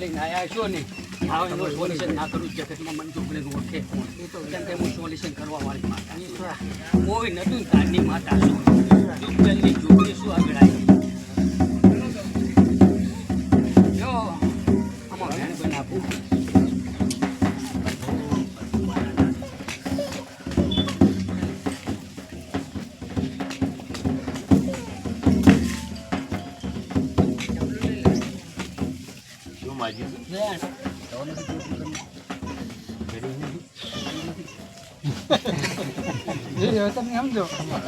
લઈને આવ્યા છો ને હવે એનું સોલ્યુશન ના કરું જગતમાં મને જોગણીનું ઓળખે કેમ કે હું સોલ્યુશન કરવા વાળી માતા કોઈ નતું તારની માતા. છું દુઃખજનની જોગણી શું આગળ આવી? સમજો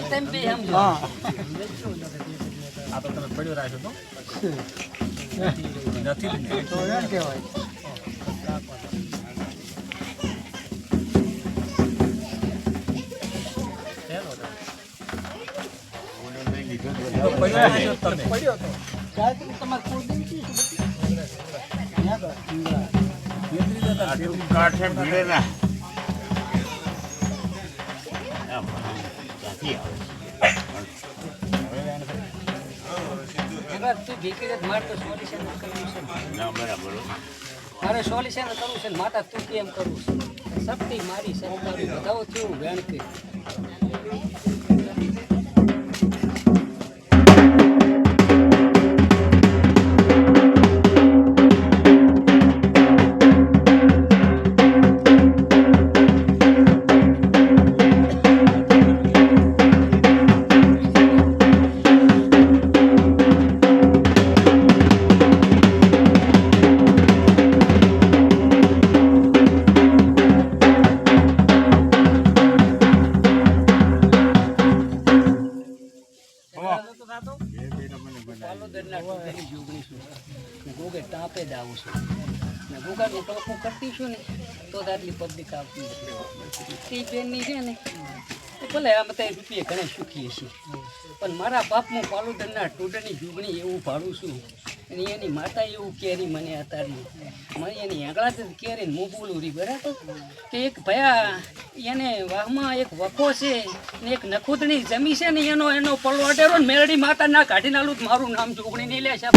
તેમ સમજો તમે પડ્યો રાખ્યો તો નથી એમ કહેવાય પડ્યો તો તમારે કોઈ દિન શું કાંઠે ભીડે ક્યાંથી આવે? મારે સોલ્યુશન કરવું છે માતા તું કેમ કરવું છે શક્તિ મારી સરકારી બધાઓ થયું વેણ કે છું ને તો જ આટલી પબ્લિક આવતી એ બેનની છે ને. ભલે આ બધા રૂપિયા ઘણા સુખીએ છીએ પણ મારા બાપ પાલુદરના પાલોદરના જુગણી એવું ભાડું છું. અને એની માતા એવું કેરી મને અતારી મને એની આંગળા જ કેરીને હું બોલું રી બરાબર? કે એક ભયા એને વાહમાં એક વખો છે ને એક નખુદની જમી છે ને એનો એનો પલો અટેરો ને મેરડી માતા ના કાઢી નાલું મારું નામ જોગણી નહીં લે છે.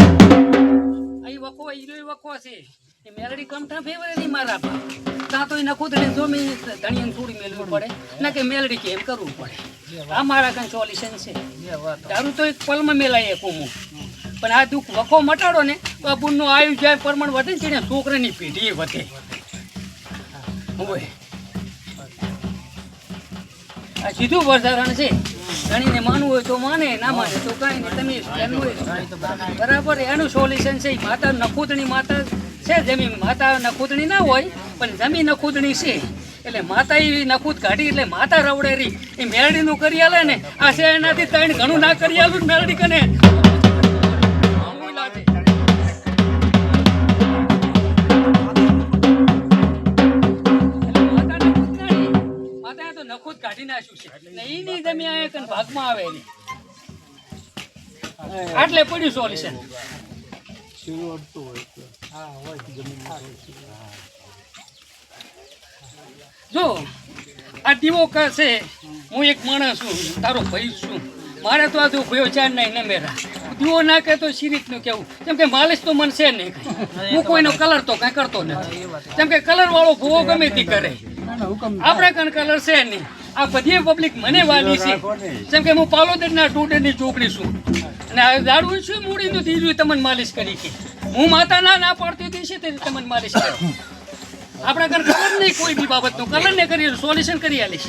અહીં વખો એ વખો છે. એ મેરડી કમઠા ફેવરે નહીં મારા બાપ. તા તો એ નખુદણી જોમી ધણીને થોડી મેલવી પડે. ના કે મેલડી કે એમ કરવું પડે. આ મારા કાંઈ સોલ્યુશન છે. તારું તો એક પલમાં મેલાય હું પણ આ દુઃખ વખો મટાડો ને તો આ બુનનું આયુ જાય પરમણ વધે ને તેને છોકરાની પેઢી વધે. હોય આ સીધું વરસારણ છે. ધણીને માનવું હોય તો માને ના માને તો કાંઈ નહીં. તમે. બરાબર એનું સોલ્યુશન છે. માતા નખૂદણી માતા છે જમીન માતા નખૂદણી ના હોય, પણ જમીન નખૂદણી છે. એટલે માતા એ નખૂદ કાઢી, એટલે માતા રવડેરી એ મેરડીનું કરી આલે ને, આ છે એનાથી ત્રણ ઘણું ના કરી આલું મેળડી કને. નખૂદ કાઢી. નાખ્યું છે. ને એની જમીન ભાગમાં આવે આટલે પડ્યું સોલ્યુશન. હા હોય. જમીન જો આ દીવો છે હું એક માણસ છું તારો ભાઈ છું. મારે તો આ જો ભયો ચાર નહીં ને મેરા. દીવો નાખે તો સી નું કેવું કેમ કે માલિશ તો મન છે નહીં. હું કોઈનો કલર તો કાંઈ કરતો નથી. કેમ કે કલર વાળો ભૂવો ગમે તે કરે. આપણે કણ કલર છે નહીં. આ બધી પબ્લિક મને વાલી છે. જેમ કે હું પાલોદરના ટોટેની ચોકડી છું. આ દારૂ શું મૂડીનું ત્રીજું તમને માલિશ કરી કે. હું માતા ના ના પાડતી હતી છે તે તમને માલિશ કરી? આપણા ઘર ખબર નહીં કોઈ બી બાબતનું. કલર ને કરી સોલ્યુશન કરી આલીશ.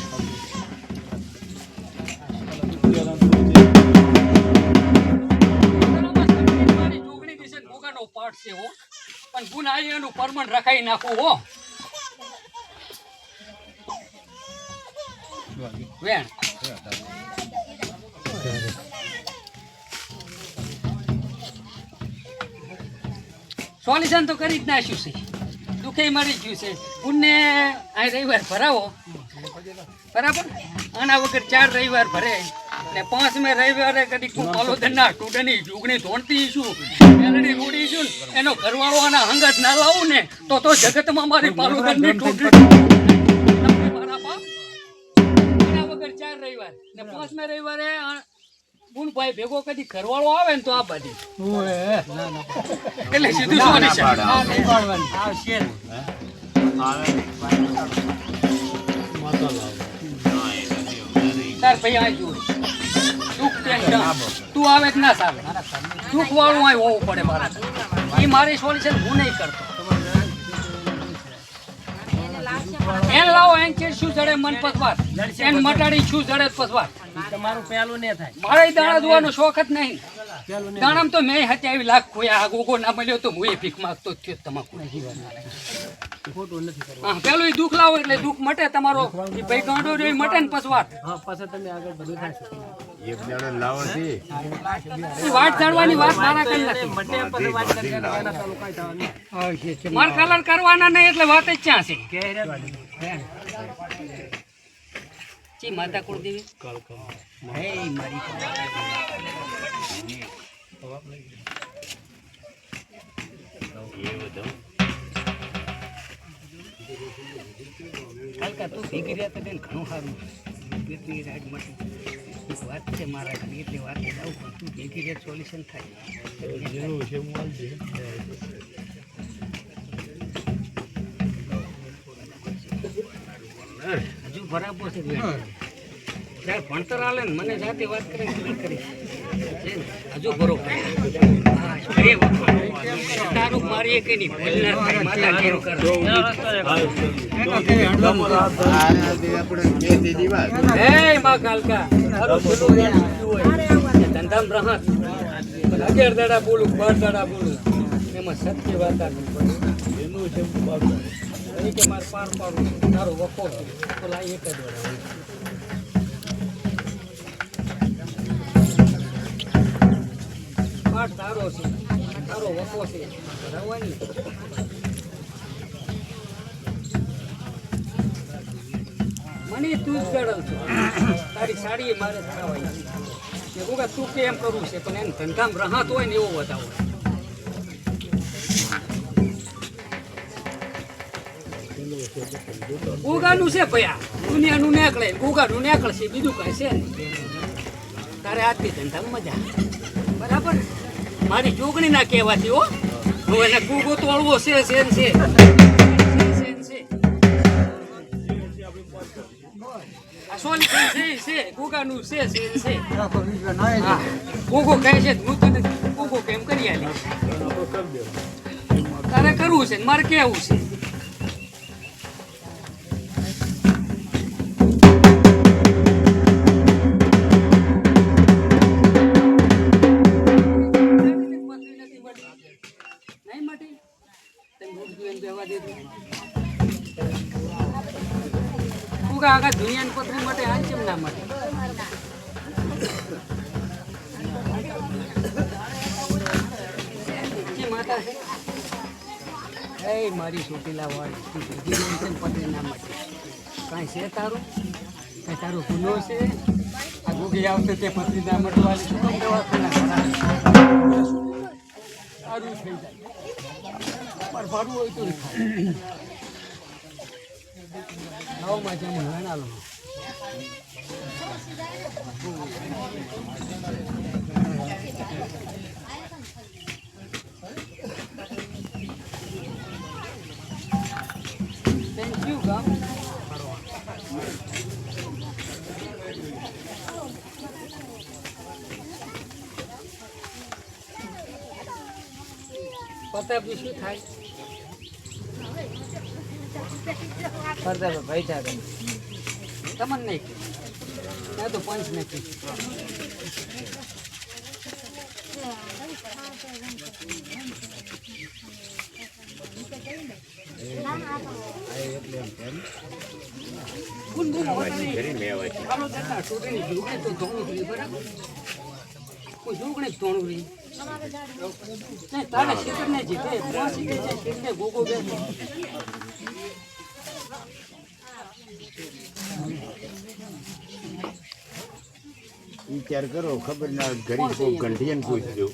ને પાઠ છે હો પણ ગુનાહી એનું પરમણ રખાઈ નાખું હો. વેણ. સોલ્યુશન તો કરી જ નાખ્યું છે. દુઃખે મરી ગયું છે. પુણ્ય આ રવિવાર ભરાવો. બરાબર? આના વગર ચાર રવિવાર ભરે. ને પાંચમે રવિવારે કદી પાલોદરના ટૂટની જુગણી ધોણતી છું, મેલડી ઉડી છું, એનો ઘરવાળો આના હંગત ના લાવું ને, તો તો જગતમાં મારી પાલોદરની ટૂટણી મારા બાપ? એના વગર ચાર રવિવાર. ને પાંચમે રવિવારે ભાઈ ભેગો કદી ઘરવાળો આવે ને તો આ બધી એટલે સીધું શું નહીં આવશે તાર ભાઈ આ જોઈ સુખ તું આવે કે ના સારું દુઃખ વાળું આ હોવું પડે મારા. એ મારી સોલ્યુશન હું નહીં કરતો. એન લાવો એન કે શું જડે મન પસવાર એન મટાડી શું જડે પસવાર તમારું પેલું ને થાય. મારે દાણા જોવાનો શોખ જ નહીં. દાણામ તો મેં હતી આવી લાખ કોઈ આ ગોગો ના મળ્યો તો હું એ ભીખ માંગતો થયો તમાકુ. ખોટું નથી હા પેલું દુઃખ લાવો એટલે દુઃખ મટે તમારો. ભાઈ ગાંડો મટે ને પસવાર. હા પછી તમે આગળ બધું થશે એક દાડો લાવો છે ઈ ચડવાની વાત મારા કઈ નથી. વાત માર કલર કરવાના નહીં એટલે વાત જ ક્યાં છે? ચી માતા કુળદેવી? હે મારી તું ભેગી રહ્યા તો ઘણું સારું. રાજ મટી. એક વાત છે મારા ઘરે એટલે વાત જાઉં પણ તું ભેગી રહે સોલ્યુશન થાય. હજુ બરાબર છે. જ્યારે ભણતર આલે ને મને જાતે વાત કરે કરી હજુ બરોબર અગિયાર દાડા બોલું, બાર દાડા બોલું. એમાં સત્ય વાત પડે એનું છે કે મારે પાર પાડવું છે. તારો વખો છે. પેલા એક જ પાઠ છે. તારો વખો છે. મને તું જ ગળલ છો. તારી સાડી મારે ખાવાની કે એમ કરવું છે? પણ એમ ધંધામાં રહત હોય ને એવો બતાવો ગોગાનું છે ભયા. દુનિયાનું નીકળે. ઉગાનું નીકળશે, બીજું કઈ છે તારે આજથી ધંધામાં મજા બરાબર? મારી જોગણી ના કહેવાતી હો. હું એને ગુગો તોડવો છે છે ને છે. સોની છે છે કૂગાનું છે છે છે. ગુગો કહે છે, હું તને કેમ કરી આલી? તારે કરવું છે મારે કેવું છે. ચોટીલા તું ભેગી નહીં છે ને પથરી ના મળે કાંઈ છે તારું? કાંઈ તારો ગુનો છે? આ ગોગી આવશે તે પત્ની ના મટવાની શું કામ દવાખાના? સારું થઈ જાય. પણ ભાડું હોય તો થાય. નવમાં જેમ વેણાલો થેન્ક યુ ગામ પ્રતાપજી શું થાય? ભાઈ થાય તમને નહીં મેં તો પંચ નથી તો? કોઈ જોગણી ધોણું રહી. વિચાર કરો ખબર ના ગરીબ કોઈ ગંઠિયન પૂછજો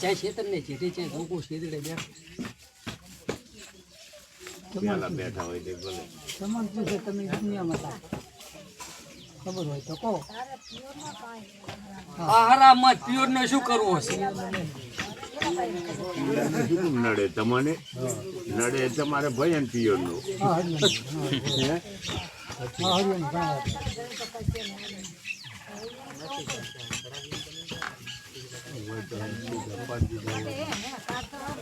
ચાહે શેતરને જીતે, ચાહે ગોગો શેતરે બેસે. બેઠા હોય તે બોલે તમે દુનિયામાં ખબર હોય તો કહો. આ પ્યોર ને શું કરવું હશે? નડે તમને? નડે તમારે ભયન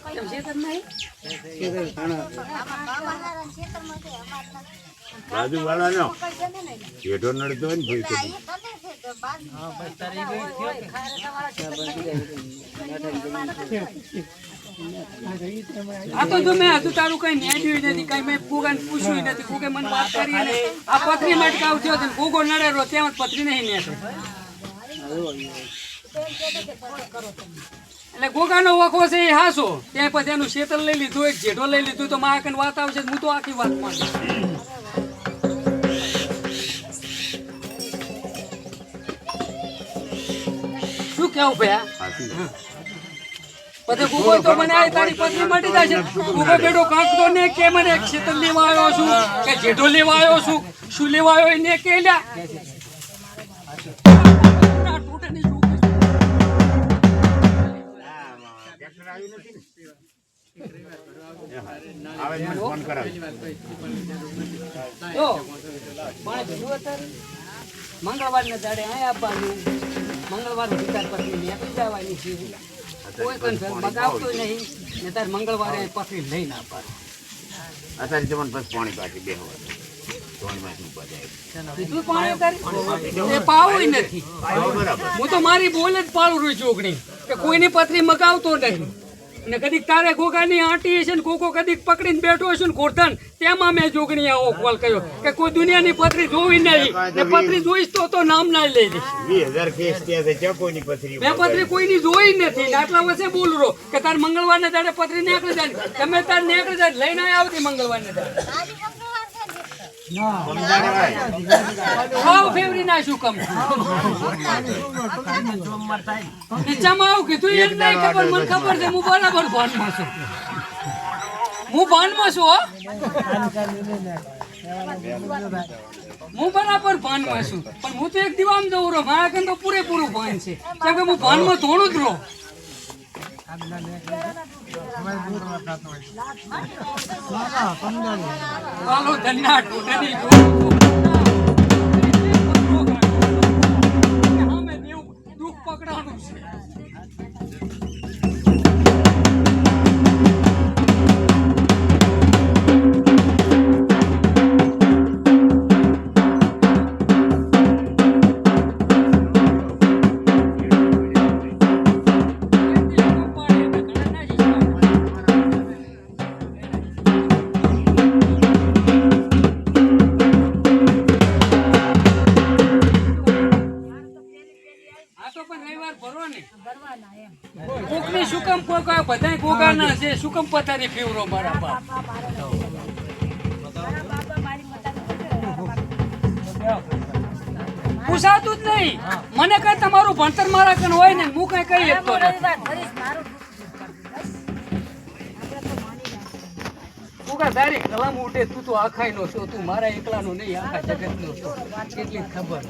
કેમ છે તમને બાજુ વાળાનો જેઠો નડતો હોય ને ભાઈ આ તો જો મેં હજુ તારું કઈ નેડ્યું નથી, કઈ મેં ફૂગાને પૂછ્યું નથી, ફૂગે મને વાત કરી ને. આ પથરી મટકાવ થયો તો ફૂગો નડેલો ત્યાં પથરી નહીં નેઠો એટલે ગોગાનો વખો છે એ હાસો. ત્યાં પછી એનું શેતલ લઈ લીધું એક જેઠો લઈ લીધું. તો માં કન વાત આવશે હું તો આખી વાત માંગુ શું કેવું ભયા પછી ગુગો તો મને આ તારી પત્ની મટી જશે. બેડો કાંકતો ને કે મને એક શેતલ લેવા આવ્યો છું કે જેઠો લેવા આવ્યો છું શું લેવા આવ્યો એને કે લ્યા? આવે મને ફોન કરાવી જો પાણી ભેગું દાડે અહીં આપવાનું મંગળવાર વિચાર પછી નીકળી જવાની છે. કોઈ કઈ બગાવતો નહીં ને તાર મંગળવારે પત્ની લઈને આપવાની અત્યારે જમણ બસ પાણી પાછી બે નથી. હું તો મારી બોલે જ પાડું છું ચોકડી કે કોઈની પથરી મગાવતો નહીં. અને કદીક તારે ગોગાની આંટી છે ને કોકો કદીક પકડીને બેઠો છે ને ગોરધન તેમાં મેં જોગણી આવો કોલ કર્યો કે કોઈ દુનિયાની પથરી જોવી નહીં. ને પથરી જોઈશ તો તો નામ ના લઈ પથરી મેં પથરી કોઈની જોઈ નથી. ને આટલા વર્ષે બોલું રહો કે તાર મંગળવારને તારે પથરી નીકળી જાય ને. તમે તાર નીકળી જાય લઈને આવતી મંગળવારને દાડે શું કમ નીચામાં આવું કીધું એમ નહીં ખબર, મને ખબર છે, હું બરાબર ભાનમાં છું. હું ભાનમાં છું, હો? બરાબર ભાનમાં છું, પણ હું તો એક દીવામ જવું રહો, મારા કન તો પૂરેપૂરું ભાન છે. કેમ કે હું ભાનમાં થોડું જ રહું. ચાલો ટોટલી દુઃખ પકડાનું છે. પથારી ફેવરો મારા બાપ. પૂછાતું જ નહીં. મને કઈ તમારું ભણતર મારા કણ હોય ને, હું કઈ કહી શકતો નથી. તારી કલમ ઉઠે તું તો આખાઈ નો છો, તું મારા એકલાનો નહીં, આખા જગત નો છો. કેટલી ખબર.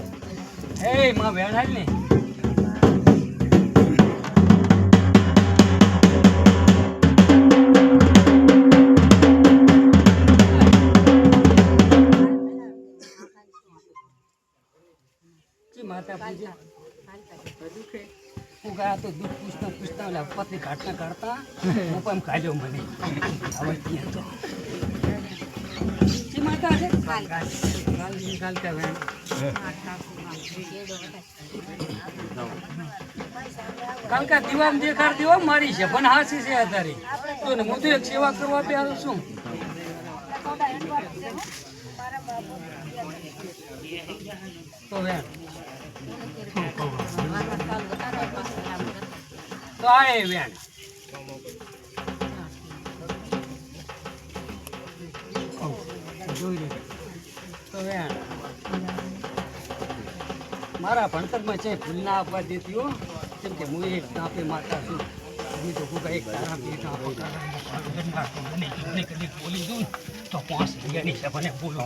હે, માં વેણાય ને માતા પૂજે. તો દુઃખ પૂછતા પૂછતા ઓલા પત્ની કાઢતા કાઢતા, હું પણ કાઢ્યો મને. હવે ત્યાં તો. માતા દીવામ દેખાડ દેવા મારી છે, પણ હાસી છે આધારી. તો ને હું તો એક સેવા કરવા બે શું? તો વેણ તો આ એ વેણ. તો વેણ. મારા ભણતરમાં છે, ભૂલ ના આપવા દેતી કેમ કે હું એક કાપે માતા છું. એક તારા બેટા બોલી દઉં તો પાંચ રૂપિયાની મને બોલો.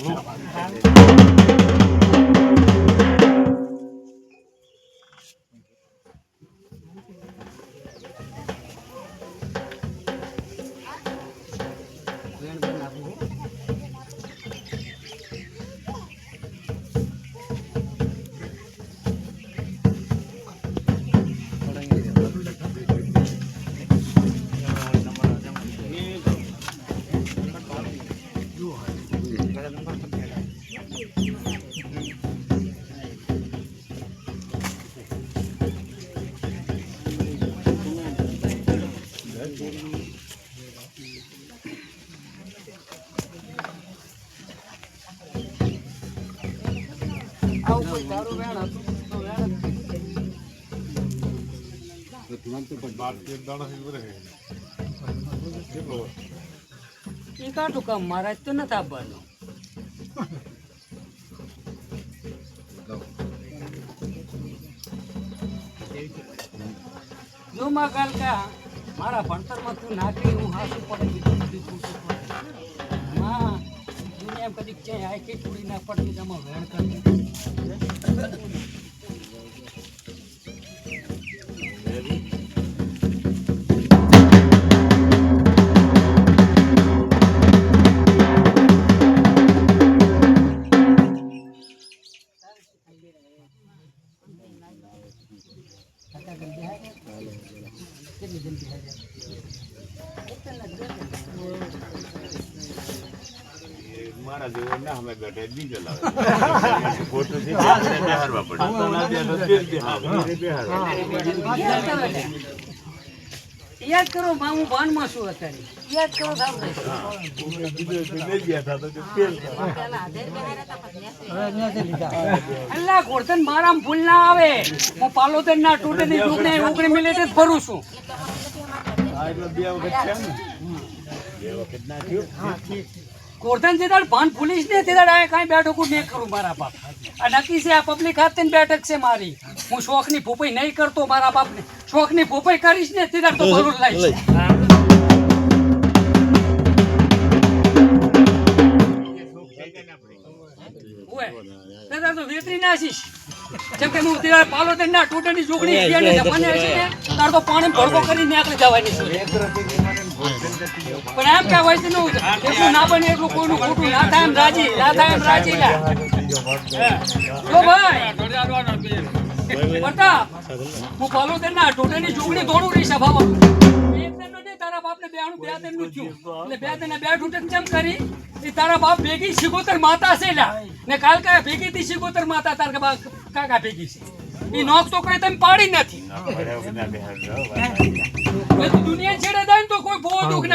એ કાઢું કામ મારા તો નથી આપવાનું. જો માં કાલ કા મારા ભણતરમાં તું નાખી, હું હાસું પડે બીજું બધું પૂછું પડે માં દુનિયા કદી ક્યાંય આખી પૂરી ના પડતી તમે વેણ કરી મારા જેવો ના અમે બેઠે બીજો લાવે. ખોટું છે બેહારવા પડે યાદ કરો માં હું. ભાનમાં છું અત્યારે યાદ કરો અલ્લા ગોરધન મારામાં ભૂલ ના આવે. હું પાલોદર ના તૂટે ની ડૂબને ઉગડી મિનિટ જ ભરું છું. ગોરધન જે દાડ ભાન ભૂલીશ ને તે દાડ આ કાંઈ બેઠક નહીં કરું મારા બાપ. આ નક્કી છે આ પબ્લિક હાથે બેઠક છે મારી. હું શોખની ભૂપાઈ નહીં કરતો મારા બાપને. શોખની ભૂપાઈ કરીશ ને તે દાડ તો ભરું લઈશ. વેતરી નાખીશ. જેમ કે હું ત્યારે પાલોદર ના ટોટની જોગણી પીને હશે ને તાર તો પાણી ભરકો કરી નીકળી જવાની છે. પણ એમ કહેવાય છે નું એટલું ના બને એટલું કોઈનું ખોટું ના થાય એમ રાજી ના થાય એમ રાજી લા. જો ભાઈ. બતા હું પાલોદર ના ટોટની જોગણી દોડું રહી સભામાં તારા બાપને બેહાણું બે થયું. એટલે બે જણને બે ઢૂંઢણ કેમ કરી એ તારા બાપ ભેગી શિગોતર માતા છે ને કાલ કા ભેગી થી શિગોતર માતા તારા કાકા ભેગી છે. એ નોક તો કઈ તમે પાડી નથી. દુનિયા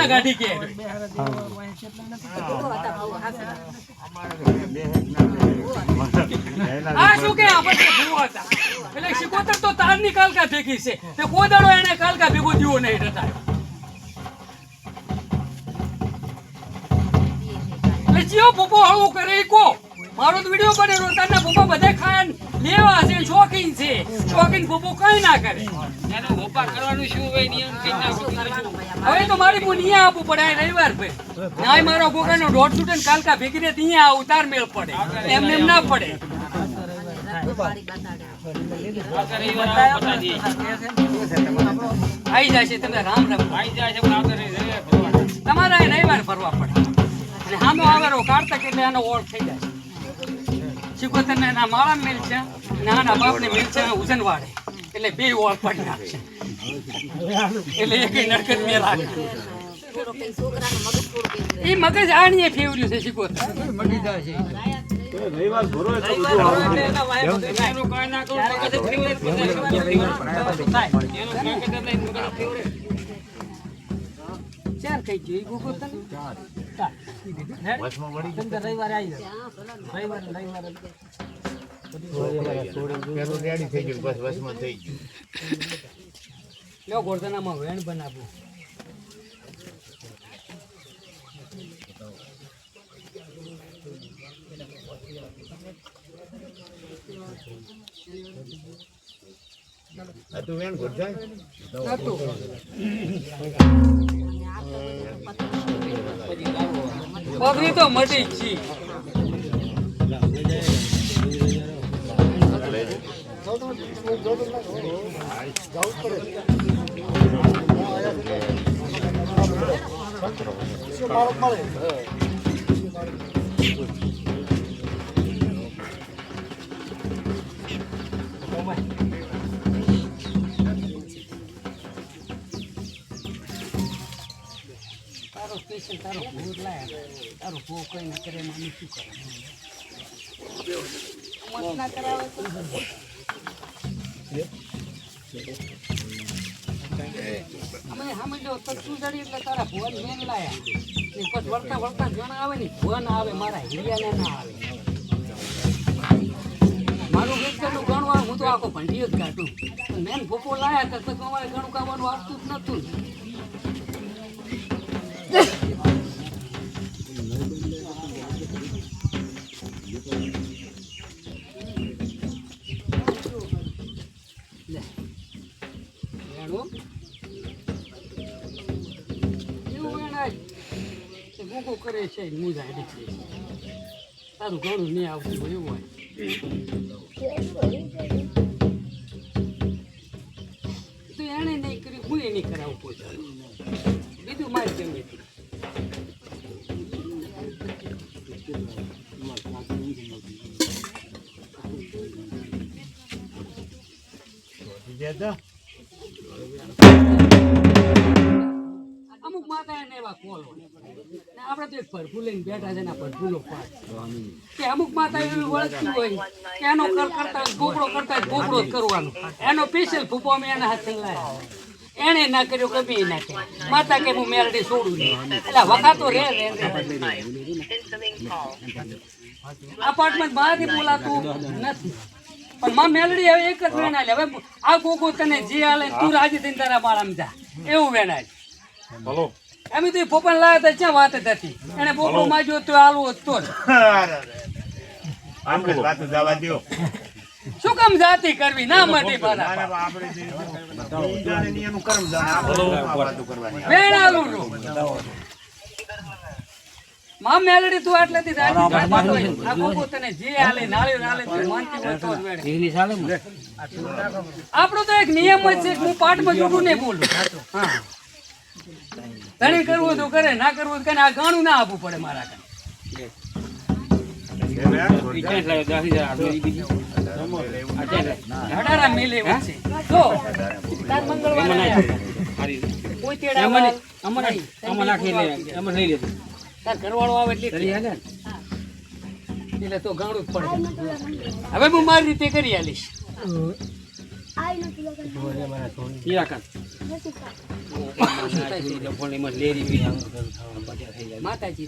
ના ગાડી કે. આ શું કે હતા? એટલે શિકોતર તો તારની કાલકા ભેગી છે. તે કોઈ એને કાલકા ભેગો દીવો નહીં રતા જીઓ પોપો હળવું કરે કો. મારો તો વીડિયો બનેલો તારના ભૂપા બધા ખાન લેવા છે શોખીન છે. શોખીન ભૂપો કઈ ના કરે. ભોપાલ કરવાનું શું હોય હવે તો મારી હું અહીંયા આપવું પડે આ રવિવાર ભાઈ. નાય મારો ગોગાનો દોઢ છૂટે ને કાલકા ભેગી રે ત્યાં ઉતાર મેળ પડે. એમને એમ ના પડે. આવી જાય છે તમે રામ રામ તમારે તમારા રવિવાર ફરવા પડે. અને સામે આવે કાઢતા એટલે એનો ઓળ થઈ જાય. શિકોતર ને માળા મિલ છે અને આના બાપને મિલ છે ઉજન વાળે એટલે બે ઓળ પડી નાખશે. એટલે એક નડકત એ મગજ આણીએ ફેવર્યું છે શિકોતર મગી જાય છે ચાર કઈ જોઈ ગોગો તને? ચાર. રવિવારે આવી જાવ રવિવારે રવિવારે. રેડી થઈ ગયું બસ બસમાં થઈ ગયું. લ્યો ગોરધનામાં વેણ બનાવવું આ તું વેણ ઘોડ જાય. પગની તો મટી છી. તારો સ્પેશિયલ તારો ભૂત લાય. તારો ભૂ કંઈ ના કરે અમે સમજો ચડી એટલે તારા ભુવન મેન લાયા. ને પછી વળતા વળતા જણ આવે ને, ભુવન આવે, મારા હિરિયાને ના આવે. મારું વેચાણું ગણવા હું તો આખો ભંડીઓ જ કાઢું. મેન ભોપો લાયા તો અમારે ગણું કાવાનું આવતું જ નતું કે ગુગુ કરે છે હું જાય નીકળી તારું ઘણું નહીં આવતું હોય એવું હોય. તો એણે નહીં કર્યું, હું એ નહીં કરાવું લઈને બેઠા છે ને કે અમુક માતા એવી વળગતી હોય કે એનો કર કરતા જ કરવાનો. એનો સ્પેશિયલ ફૂફો અમે એના હાથે લાયા એને ના કર્યો કભી ના કર્યો. માતા કે હું મેરડી છોડું નહીં. એટલે વખાતો રે રે રે. અપાર્ટમેન્ટ બહારથી બોલાતું નથી. પણ માં મેલડી હવે એક જ વેણાય હવે આ ગોગો તને જે હાલે તું રાજી થઈને તારા બાળામાં જા. એવું વેણાય એમ તો પોપન લાવ્યા હતા ક્યાં વાત જ હતી એને પોપો માગ્યો તો આલુ તો જ. આપણે વાતો જવા દ્યો. શું કામ જાતિ કરવી? ના. વેણાલું રો માં મેલડી તું આટલે થી આ ગોગો તને જે આલે નાળે નાળે તું માનતી હોય તો જ. આપણો તો એક નિયમ જ છે કે હું પાઠમાં જુઠું નહીં બોલું. હા. ધણી કરવું તો કરે ના કરવું તો કરે આ ગાણું ના આપવું પડે મારા કાંઈ. અઢારા મિલે એવું છે જો તાર મંગળવારે આવ્યા. કોઈ તેડા વાળા નહીં. તાર ઘરવાળો આવે એટલે એટલે તો ગાણું જ પડે હવે હું મારી રીતે કરી આલીશ માતાજી